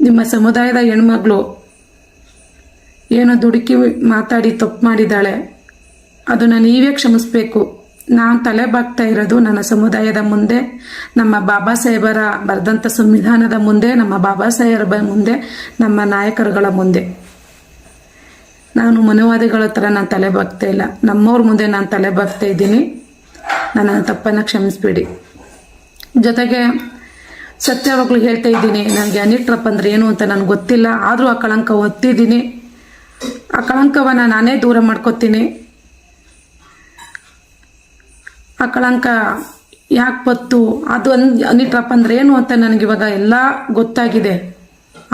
ನಿಮ್ಮ ಸಮುದಾಯದ ಹೆಣ್ಮಗಳು ಏನೋ ದುಡುಕಿ ಮಾತಾಡಿ ತಪ್ಪು ಮಾಡಿದ್ದಾಳೆ. ಅದನ್ನು ನೀವೇ ಕ್ಷಮಿಸ್ಬೇಕು. ನಾನು ತಲೆ ಬಾಗ್ತಾ ಇರೋದು ನನ್ನ ಸಮುದಾಯದ ಮುಂದೆ, ನಮ್ಮ ಬಾಬಾ ಸಾಹೇಬರ ಬರೆದಂಥ ಸಂವಿಧಾನದ ಮುಂದೆ, ನಮ್ಮ ಬಾಬಾ ಸಾಹೇಬರ ಮುಂದೆ, ನಮ್ಮ ನಾಯಕರುಗಳ ಮುಂದೆ. ನಾನು ಮನುವಾದಿಗಳ ಹತ್ರ ನಾನು ತಲೆ ಬಾಗ್ತಾ ಇಲ್ಲ. ನಮ್ಮವ್ರ ಮುಂದೆ ನಾನು ತಲೆ ಬಾಗ್ತಾ ಇದ್ದೀನಿ. ನನ್ನ ತಪ್ಪನ್ನು ಕ್ಷಮಿಸ್ಬೇಡಿ. ಜೊತೆಗೆ ಸತ್ಯವಾಗ್ಲೂ ಹೇಳ್ತಾ ಇದ್ದೀನಿ ನನಗೆ ಅನಿಟ್ರಪ್ ಅಂದ್ರೆ ಏನು ಅಂತ ನನಗೆ ಗೊತ್ತಿಲ್ಲ, ಆದರೂ ಆ ಕಳಂಕ ಒತ್ತಿದ್ದೀನಿ. ಆ ಕಳಂಕವನ್ನು ನಾನೇ ದೂರ ಮಾಡ್ಕೊತೀನಿ. ಆ ಕಳಂಕ ಯಾಕೆ ಬತ್ತು, ಅದು ಅನ್ ಅನಿಟ್ರಪ್ ಅಂದ್ರೆ ಏನು ಅಂತ ನನಗೆ ಇವಾಗ ಎಲ್ಲ ಗೊತ್ತಾಗಿದೆ.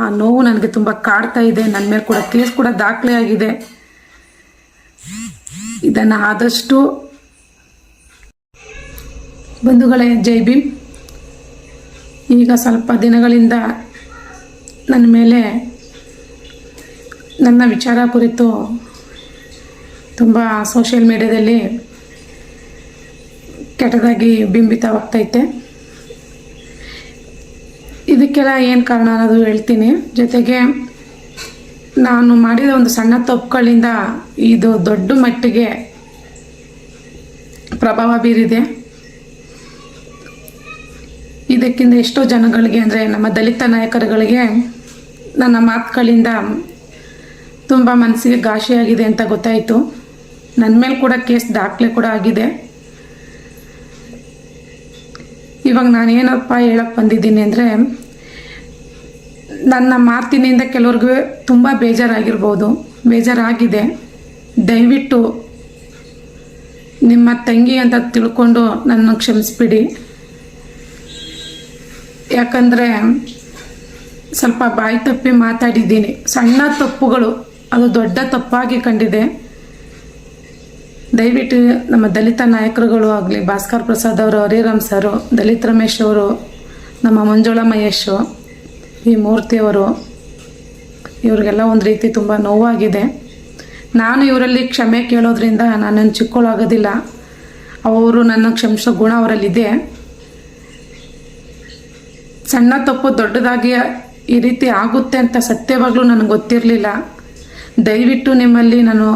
ಆ ನೋವು ನನಗೆ ತುಂಬ ಕಾಡ್ತಾ ಇದೆ ನನ್ನ ಮೇಲೆ ಕೂಡ ಕೇಸ್ ಕೂಡ ದಾಖಲೆ ಆಗಿದೆ. ಇದನ್ನು ಆದಷ್ಟು ಬಂಧುಗಳೇ, ಜೈ ಭೀಮ್. ಈಗ ಸ್ವಲ್ಪ ದಿನಗಳಿಂದ ನನ್ನ ಮೇಲೆ ನನ್ನ ವಿಚಾರ ಕುರಿತು ತುಂಬ ಸೋಷಿಯಲ್ ಮೀಡ್ಯಾದಲ್ಲಿ ಕೆಟ್ಟದಾಗಿ ಬಿಂಬಿತವಾಗ್ತೈತೆ. ಇದಕ್ಕೆಲ್ಲ ಏನು ಕಾರಣ ಅನ್ನೋದು ಹೇಳ್ತೀನಿ. ಜೊತೆಗೆ ನಾನು ಮಾಡಿದ ಒಂದು ಸಣ್ಣ ತಪ್ಪುಗಳಿಂದ ಇದು ದೊಡ್ಡ ಮಟ್ಟಿಗೆ ಪ್ರಭಾವ ಬೀರಿದೆ. ಇದಕ್ಕಿಂತ ಎಷ್ಟೋ ಜನಗಳಿಗೆ ಅಂದರೆ ನಮ್ಮ ದಲಿತ ನಾಯಕರುಗಳಿಗೆ ನನ್ನ ಮಾತುಗಳಿಂದ ತುಂಬ ಮನಸ್ಸಿಗೆ ಘಾಷಿಯಾಗಿದೆ ಅಂತ ಗೊತ್ತಾಯಿತು. ನನ್ನ ಮೇಲೆ ಕೂಡ ಕೇಸ್ ದಾಖಲೆ ಕೂಡ ಆಗಿದೆ. ಇವಾಗ ನಾನು ಏನಪ್ಪ ಹೇಳಕ್ಕೆ ಬಂದಿದ್ದೀನಿ ಅಂದರೆ ನನ್ನ ಮಾತಿನಿಂದ ಕೆಲವ್ರಿಗೆ ತುಂಬ ಬೇಜಾರಾಗಿರ್ಬೋದು. ಬೇಜಾರಾಗಿದೆ. ದಯವಿಟ್ಟು ನಿಮ್ಮ ತಂಗಿ ಅಂತ ತಿಳ್ಕೊಂಡು ನನ್ನ ಕ್ಷಮಿಸ್ಬಿಡಿ. ಯಾಕಂದರೆ ಸ್ವಲ್ಪ ಬಾಯಿ ತಪ್ಪಿ ಮಾತಾಡಿದ್ದೀನಿ. ಸಣ್ಣ ತಪ್ಪುಗಳು, ಅದು ದೊಡ್ಡ ತಪ್ಪಾಗಿ ಕಂಡಿದೆ. ದಯವಿಟ್ಟು ನಮ್ಮ ದಲಿತ ನಾಯಕರುಗಳು ಆಗಲಿ, ಭಾಸ್ಕರ್ ಪ್ರಸಾದ್ ಅವರು, ಹರಿರಾಮ್ ಸರು, ದಲಿತ್ ರಮೇಶ್ ಅವರು, ನಮ್ಮ ಮಂಜುಳಾ ಮಹೇಶು ಈ ಮೂರ್ತಿಯವರು ಇವ್ರಿಗೆಲ್ಲ ಒಂದು ರೀತಿ ತುಂಬ ನೋವಾಗಿದೆ. ನಾನು ಇವರಲ್ಲಿ ಕ್ಷಮೆ ಕೇಳೋದ್ರಿಂದ ನಾನು ಚಿಕ್ಕೊಳ್ಳೋಗೋದಿಲ್ಲ ಅವರು ನನ್ನ ಕ್ಷಮಿಸೋ ಗುಣ ಅವರಲ್ಲಿದೆ. ಸಣ್ಣ ತಪ್ಪು ದೊಡ್ಡದಾಗಿ ಈ ರೀತಿ ಆಗುತ್ತೆ ಅಂತ ಸತ್ಯವಾಗಲೂ ನನಗೆ ಗೊತ್ತಿರಲಿಲ್ಲ. ದಯವಿಟ್ಟು ನಿಮ್ಮಲ್ಲಿ ನಾನು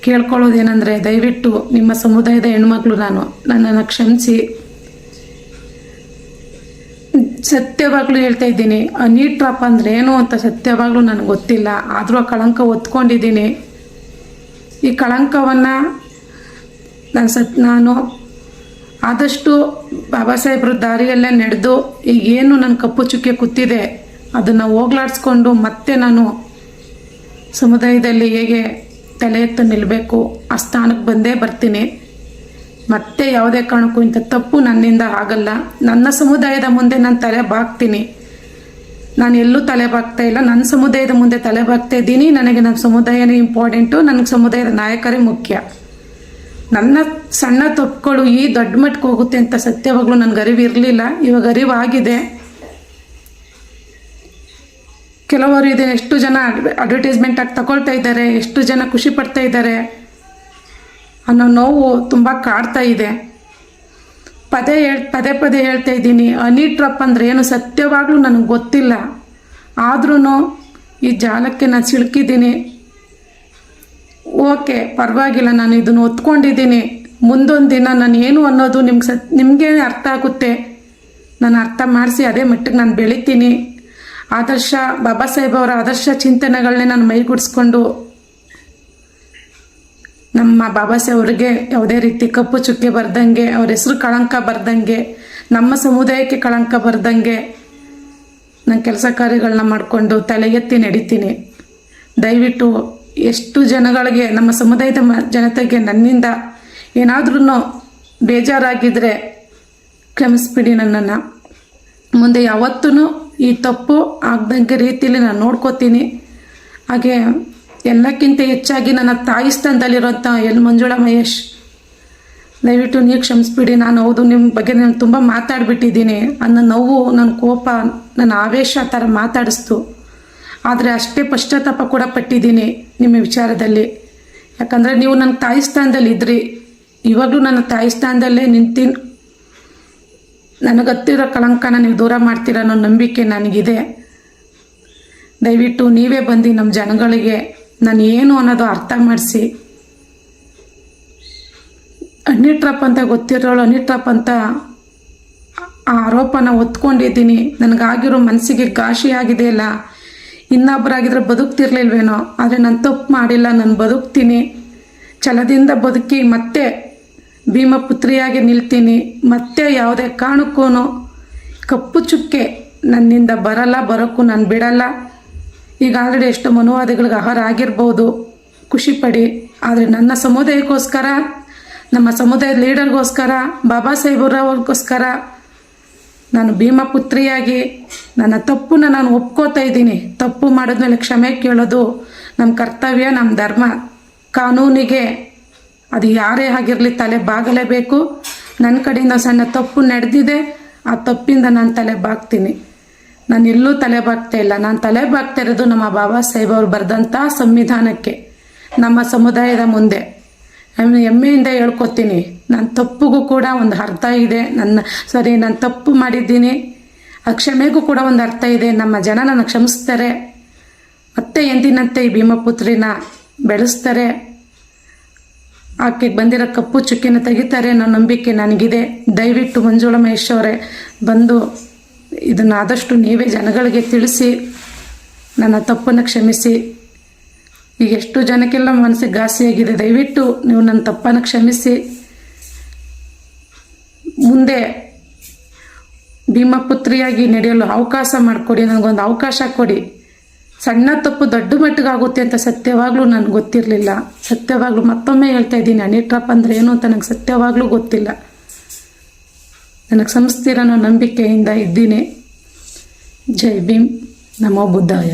ಕೇಳ್ಕೊಳ್ಳೋದೇನೆಂದರೆ, ದಯವಿಟ್ಟು ನಿಮ್ಮ ಸಮುದಾಯದ ಹೆಣ್ಮಕ್ಳು ನಾನು, ನನ್ನನ್ನು ಕ್ಷಮಿಸಿ. ಸತ್ಯವಾಗಲೂ ಹೇಳ್ತಾ ಇದ್ದೀನಿ ನೀಟ್ ಟ್ರಾಪ್ ಅಂದರೆ ಏನು ಅಂತ ಸತ್ಯವಾಗ್ಲೂ ನನಗೆ ಗೊತ್ತಿಲ್ಲ. ಆದರೂ ಆ ಕಳಂಕ ಒತ್ಕೊಂಡಿದ್ದೀನಿ. ಈ ಕಳಂಕವನ್ನು ನಾನು ಸತ್ ನಾನು ಆದಷ್ಟು ಬಾಬಾ ಸಾಹೇಬ್ರ ದಾರಿಯಲ್ಲೇ ನಡೆದು, ಈಗ ಏನು ನನ್ನ ಕಪ್ಪು ಚುಕ್ಕೆ ಕೂತಿದೆ ಅದನ್ನು ಹೋಗ್ಲಾಡಿಸ್ಕೊಂಡು ಮತ್ತೆ ನಾನು ಸಮುದಾಯದಲ್ಲಿ ಹೇಗೆ ತಲೆ ಎತ್ತು ನಿಲ್ಲಬೇಕು ಆ ಸ್ಥಾನಕ್ಕೆ ಬಂದೇ ಬರ್ತೀನಿ. ಮತ್ತೆ ಯಾವುದೇ ಕಾರಣಕ್ಕೂ ಇಂಥ ತಪ್ಪು ನನ್ನಿಂದ ಆಗಲ್ಲ. ನನ್ನ ಸಮುದಾಯದ ಮುಂದೆ ನಾನು ತಲೆ ಬಾಗ್ತೀನಿ. ನಾನು ಎಲ್ಲೂ ತಲೆ ಬಾಗ್ತಾ ಇಲ್ಲ. ನನ್ನ ಸಮುದಾಯದ ಮುಂದೆ ತಲೆ ಬಾಗ್ತಾ ಇದ್ದೀನಿ. ನನಗೆ ನನ್ನ ಸಮುದಾಯನೇ ಇಂಪಾರ್ಟೆಂಟು ನನಗೆ ಸಮುದಾಯದ ನಾಯಕರೇ ಮುಖ್ಯ. ನನ್ನ ಸಣ್ಣ ತಪ್ಪುಗಳು ಈ ದೊಡ್ಡ ಮಟ್ಟಕ್ಕೆ ಹೋಗುತ್ತೆ ಅಂತ ಸತ್ಯವಾಗ್ಲೂ ನನಗೆ ಅರಿವು ಇರಲಿಲ್ಲ. ಇವಾಗ ಅರಿವಾಗಿದೆ ಕೆಲವರು ಇದೆ, ಎಷ್ಟು ಜನ ಅಡ್ವರ್ಟೈಸ್ಮೆಂಟ್ ಆಗಿ ತಗೊಳ್ತಾ ಇದ್ದಾರೆ, ಎಷ್ಟು ಜನ ಖುಷಿ ಪಡ್ತಾ ಇದ್ದಾರೆ ಅನ್ನೋ ನೋವು ತುಂಬ ಕಾಡ್ತಾ ಇದೆ. ಪದೇ ಹೇಳ್, ಪದೇ ಪದೇ ಹೇಳ್ತಾ ಇದ್ದೀನಿ ಹನಿ ಟ್ರಪ್ ಅಂದರೆ ಏನು ಸತ್ಯವಾಗ್ಲೂ ನನಗೆ ಗೊತ್ತಿಲ್ಲ. ಆದ್ರೂ ಈ ಜಾಲಕ್ಕೆ ನಾನು ಸಿಲುಕಿದ್ದೀನಿ. ಓಕೆ, ಪರವಾಗಿಲ್ಲ, ನಾನು ಇದನ್ನು ಒತ್ಕೊಂಡಿದ್ದೀನಿ. ಮುಂದೊಂದು ದಿನ ನಾನು ಏನು ಅನ್ನೋದು ನಿಮ್ಗೆ ಸತ್, ನಿಮಗೆ ಅರ್ಥ ಆಗುತ್ತೆ. ನಾನು ಅರ್ಥ ಮಾಡಿಸಿ ಅದೇ ಮಟ್ಟಿಗೆ ನಾನು ಬೆಳಿತೀನಿ. ಆದರ್ಶ, ಬಾಬಾ ಸಾಹೇಬ್ ಅವರ ಆದರ್ಶ ಚಿಂತನೆಗಳನ್ನೇ ನಾನು ಮೈಗೂಡಿಸ್ಕೊಂಡು ನಮ್ಮ ಬಾಬಾ ಸಾಹೇಬ್ ಅವರಿಗೆ ಯಾವುದೇ ರೀತಿ ಕಪ್ಪು ಚುಕ್ಕೆ ಬರ್ದಂಗೆ, ಅವ್ರ ಹೆಸರು ಕಳಂಕ ಬರ್ದಂಗೆ, ನಮ್ಮ ಸಮುದಾಯಕ್ಕೆ ಕಳಂಕ ಬರ್ದಂಗೆ ನಾನು ಕೆಲಸ ಕಾರ್ಯಗಳನ್ನ ಮಾಡಿಕೊಂಡು ತಲೆ ಎತ್ತಿ ನಡಿತೀನಿ. ದಯವಿಟ್ಟು ಎಷ್ಟು ಜನಗಳಿಗೆ, ನಮ್ಮ ಸಮುದಾಯದ ಜನತೆಗೆ ನನ್ನಿಂದ ಏನಾದ್ರೂ ಬೇಜಾರಾಗಿದ್ದರೆ ಕ್ಷಮಿಸ್ಬಿಡಿ ನನ್ನನ್ನು. ಮುಂದೆ ಯಾವತ್ತೂ ಈ ತಪ್ಪು ಆಗದಂಗೆ ರೀತಿಯಲ್ಲಿ ನಾನು ನೋಡ್ಕೋತೀನಿ. ಹಾಗೆ ಎಲ್ಲಕ್ಕಿಂತ ಹೆಚ್ಚಾಗಿ ನನ್ನ ತಾಯಿ ಸ್ಥಾನದಲ್ಲಿರೋಂಥ ಎಲ್ ಮಂಜುಳಾ ಮಹೇಶ್, ದಯವಿಟ್ಟು ನೀವು ಕ್ಷಮಿಸ್ಬಿಡಿ. ನಾನು ಹೌದು ನಿಮ್ಮ ಬಗ್ಗೆ ನಾನು ತುಂಬ ಮಾತಾಡಿಬಿಟ್ಟಿದ್ದೀನಿ. ನನ್ನ ನೋವು, ನನ್ನ ಕೋಪ, ನನ್ನ ಆವೇಶ ಆ ಥರ ಮಾತಾಡಿಸ್ತು. ಆದರೆ ಅಷ್ಟೇ ಪಶ್ಚಾತ್ತಾಪ ಕೂಡ ಪಟ್ಟಿದ್ದೀನಿ ನಿಮ್ಮ ವಿಚಾರದಲ್ಲಿ. ಯಾಕಂದರೆ ನೀವು ನನ್ನ ತಾಯಿ ಸ್ಥಾನದಲ್ಲಿ ಇದ್ರಿ. ಇವಾಗಲೂ ನನ್ನ ತಾಯಿ ಸ್ಥಾನದಲ್ಲೇ ನಿಂತೀನಿ ನನಗತ್ತಿರೋ ಕಳಂಕನ ನೀವು ದೂರ ಮಾಡ್ತೀರ ಅನ್ನೋ ನಂಬಿಕೆ ನನಗಿದೆ. ದಯವಿಟ್ಟು ನೀವೇ ಬಂದು ನಮ್ಮ ಜನಗಳಿಗೆ ನಾನು ಏನು ಅನ್ನೋದು ಅರ್ಥ ಮಾಡಿಸಿ. ಅನಿಟ್ರಪ್ ಅಂತ ಗೊತ್ತಿರೋಳು ಅನಿಟ್ರಪ್ ಅಂತ ಆ ಆರೋಪನ ಒತ್ಕೊಂಡಿದ್ದೀನಿ. ನನಗಾಗಿರೋ ಮನಸ್ಸಿಗೆ ಘಾಷಿ ಇನ್ನೊಬ್ಬರಾಗಿದ್ರೆ ಬದುಕ್ತಿರ್ಲಿಲ್ವೇನೋ, ಆದರೆ ನಾನು ತಪ್ಪು ಮಾಡಿಲ್ಲ, ನಾನು ಬದುಕ್ತೀನಿ. ಛಲದಿಂದ ಬದುಕಿ ಮತ್ತೆ ಭೀಮಪುತ್ರಿಯಾಗಿ ನಿಲ್ತೀನಿ. ಮತ್ತೆ ಯಾವುದೇ ಕಾರಣಕ್ಕೂ ಕಪ್ಪು ಚುಕ್ಕೆ ನನ್ನಿಂದ ಬರಲ್ಲ, ಬರೋಕ್ಕೂ ನಾನು ಬಿಡಲ್ಲ. ಈಗ ಆಲ್ರೆಡಿ ಎಷ್ಟು ಮನುವಾದಿಗಳಿಗೆ ಆಹಾರ ಆಗಿರ್ಬೋದು. ಖುಷಿಪಡಿ. ಆದರೆ ನನ್ನ ಸಮುದಾಯಕ್ಕೋಸ್ಕರ, ನಮ್ಮ ಸಮುದಾಯದ ಲೀಡರ್ಗೋಸ್ಕರ, ಬಾಬಾ ಸಾಹೇಬ್ರವ್ರಿಗೋಸ್ಕರ ನಾನು ಭೀಮಪುತ್ರಿಯಾಗಿ ನನ್ನ ತಪ್ಪನ್ನ ನಾನು ಒಪ್ಕೋತಾ ಇದ್ದೀನಿ. ತಪ್ಪು ಮಾಡಿದ್ಮೇಲೆ ಕ್ಷಮೆ ಕೇಳೋದು ನಮ್ಮ ಕರ್ತವ್ಯ ನಮ್ಮ ಧರ್ಮ. ಕಾನೂನಿಗೆ ಅದು ಯಾರೇ ಆಗಿರಲಿ ತಲೆ ಬಾಗಲೇಬೇಕು. ನನ್ನ ಕಡೆಯಿಂದ ಸಣ್ಣ ತಪ್ಪು ನಡೆದಿದೆ, ಆ ತಪ್ಪಿಂದ ನಾನು ತಲೆ ಬಾಗ್ತೀನಿ. ನಾನು ಎಲ್ಲೂ ತಲೆ ಬಾಗ್ತಾ ಇಲ್ಲ. ನಾನು ತಲೆ ಬಾಗ್ತಾ ಇರೋದು ನಮ್ಮ ಬಾಬಾ ಸಾಹೇಬ್ ಅವರು ಬರೆದಂಥ ಸಂವಿಧಾನಕ್ಕೆ, ನಮ್ಮ ಸಮುದಾಯದ ಮುಂದೆ. ಹೆಮ್ಮೆ- ಹೆಮ್ಮೆಯಿಂದ ಹೇಳ್ಕೊತೀನಿ. ನನ್ನ ತಪ್ಪಿಗೂ ಕೂಡ ಒಂದು ಅರ್ಥ ಇದೆ. ನನ್ನ, ಸರಿ, ನಾನು ತಪ್ಪು ಮಾಡಿದ್ದೀನಿ. ಆ ಕ್ಷಮೆಗೂ ಕೂಡ ಒಂದು ಅರ್ಥ ಇದೆ. ನಮ್ಮ ಜನ ನನ್ನ ಕ್ಷಮಿಸ್ತಾರೆ. ಮತ್ತೆ ಎಂದಿನಂತೆ ಈ ಭೀಮಪುತ್ರಿನ ಬೆಳೆಸ್ತಾರೆ. ಆಕೆಗೆ ಬಂದಿರೋ ಕಪ್ಪು ಚುಕ್ಕಿನ ತೆಗಿತಾರೆ ಅನ್ನೋ ನಂಬಿಕೆ ನನಗಿದೆ. ದಯವಿಟ್ಟು ಮಂಜುಳ ಮಹೇಶ್ ಅವರೇ ಬಂದು ಇದನ್ನು ಆದಷ್ಟು ನೀವೇ ಜನಗಳಿಗೆ ತಿಳಿಸಿ, ನನ್ನ ತಪ್ಪನ್ನು ಕ್ಷಮಿಸಿ. ಈಗ ಎಷ್ಟು ಜನಕ್ಕೆಲ್ಲ ಮನಸ್ಸಿಗೆ ಘಾಸಿಯಾಗಿದೆ ದಯವಿಟ್ಟು ನೀವು ನನ್ನ ತಪ್ಪನ್ನು ಕ್ಷಮಿಸಿ. ಮುಂದೆ ಭೀಮಪುತ್ರಿಯಾಗಿ ನಡೆಯಲು ಅವಕಾಶ ಮಾಡಿಕೊಡಿ, ನನಗೊಂದು ಅವಕಾಶ ಕೊಡಿ. ಸಣ್ಣ ತಪ್ಪು ದೊಡ್ಡ ಮಟ್ಟಿಗೆ ಆಗುತ್ತೆ ಅಂತ ಸತ್ಯವಾಗ್ಲೂ ನನಗೆ ಗೊತ್ತಿರಲಿಲ್ಲ. ಸತ್ಯವಾಗ್ಲೂ ಮತ್ತೊಮ್ಮೆ ಹೇಳ್ತಾ ಇದ್ದೀನಿ ಅನಿಟ್ರಪ್ ಅಂದರೆ ಏನು ಅಂತ ನನಗೆ ಸತ್ಯವಾಗ್ಲೂ ಗೊತ್ತಿಲ್ಲ. ನನಗೆ ಸಂಸ್ಥಿರ ನಂಬಿಕೆಯಿಂದ ಇದ್ದೀನಿ. ಜೈ ಭೀಮ್, ನಮೋ ಬುದ್ಧಾಯ.